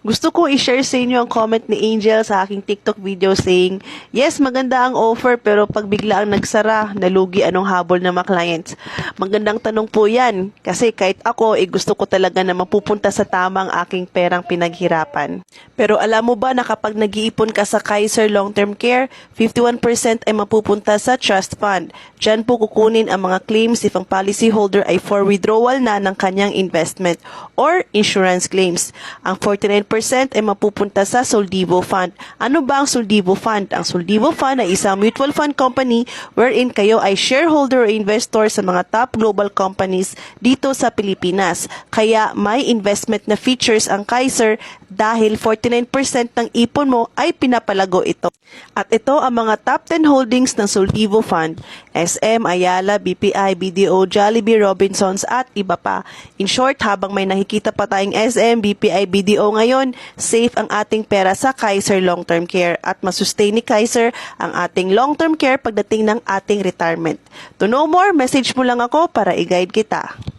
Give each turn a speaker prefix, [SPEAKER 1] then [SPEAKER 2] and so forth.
[SPEAKER 1] Gusto kong i-share sa inyo ang comment ni Angel sa aking TikTok video saying, Yes, maganda ang offer pero pag bigla ang nagsara, nalugi anong habol ng mga clients. Magandang tanong po yan kasi kahit ako, eh, gusto ko talaga na mapupunta sa tamang aking perang pinaghirapan. Pero alam mo ba na kapag nag-iipon ka sa Kaiser Long-Term Care, 51% ay mapupunta sa trust fund. Diyan po kukunin ang mga claims if ang policyholder ay for withdrawal na ng kanyang investment or insurance claims. Ang 49% ay mapupunta sa Soldivo Fund. Ano ba ang Soldivo Fund? Ang Soldivo Fund ay isang mutual fund company wherein kayo ay shareholder o investor sa mga top global companies dito sa Pilipinas. Kaya may investment na features ang Kaiser dahil 49% ng ipon mo ay pinapalago ito. At ito ang mga top 10 holdings ng Soldivo Fund, SM, Ayala, BPI, BDO, Jollibee, Robinsons at iba pa. In short, habang may nakikita pa tayong SM, BPI, BDO ngayon, safe ang ating pera sa Kaiser Long-Term Care at masustain ni Kaiser ang ating long-term care pagdating ng ating retirement. To know more, message mo lang ako para i-guide kita.